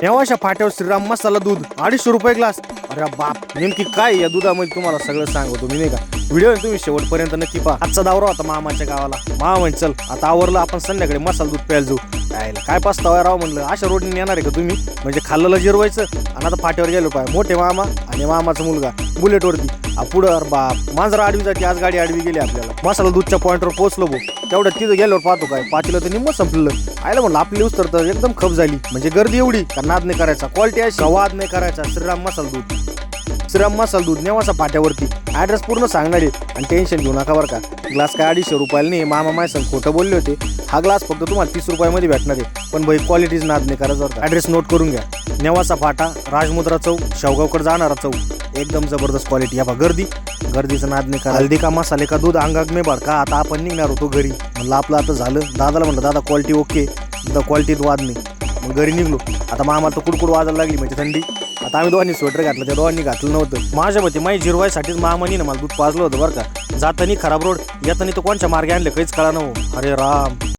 तेव्हाच्या फाट्यावर श्रीराम मसाला दूध अडीचशे रुपये ग्लास. अरे बाप नेमकी काय या दुधामध्ये तुम्हाला सगळं सांगतो मी नाही का? व्हिडिओ तुम्ही शेवटपर्यंत नक्की पहा. आजचा दावरा होता मामाच्या गावाला. मामा म्हणजे चल आता आवरलं आपण संध्याकाळी मसाला दूध प्यायला जाऊ. काय काय पाचता राव? म्हणलं अशा रोडने येणार आहे का तुम्ही? म्हणजे खाल्लं जिरवायचं आणि आता फाट्यावर गेलो पाय. मोठे मामा आणि मामाचा मुलगा. बुलेटवरती पुढं अरे बाप मांजर आडवी जाते आज गाडी आडवी गेली आपल्याला. मसाला दूधच्या पॉईंटवर पोहोचलो बो तेवढं तिथं गेल्यावर पाहतो काय. पाचलं तर निम्म संपलं. आयला म्हणलं आपली उस्तर तर एकदम खप झाली. म्हणजे गर्दी एवढी का नाद नाही करायचा. क्वालिटी अशी. वाद नाही करायचा. श्रीराम मसाला दूध. श्रीराम मसाला दूध नेवासा पाट्यावरती. ऍड्रेस पूर्ण सांगणार. आहे आणि टेन्शन घेऊ नका बरं का. ग्लास काय अडीचशे रुपयाला नाही. मामा माय संग खोटं बोलले होते. हा ग्लास फक्त तुम्हाला तीस रुपयामध्ये भेटणार आहे. पण भाई क्वालिटीज नाद नाही करायचं बरं ऍड्रेस नोट करून घ्या. नेवासा फाटा राजमुद्रा चौक शेवगावकडे जाणारा चौक. एकदम जबरदस्त क्वालिटी या बा गर्दी. गर्दीचं नाद नाही का हल्दी का मसाले का दूध अंगाग मे भडका आता आपण निघणार होतो घरी? म्हणलं आपलं आता झालं. दादाला म्हणलं दादा क्वालिटी ओके क्वालिटीत वाद नाही. मग घरी निघलो. आता मामा तर कुडकुड वाजायला लागली म्हणजे थंडी. आता आम्ही दोघांनी स्वेटर घातलं. त्या दोघांनी घातलं नव्हतं. माझ्या मते माही जिरवायसाठीच मामानी ना मला दूध पाजलं होतं बरं का. जातानी खराब रोड येतानी तो कोणच्या मार्गे आणले काहीच कळा नव्हतं अरे राम.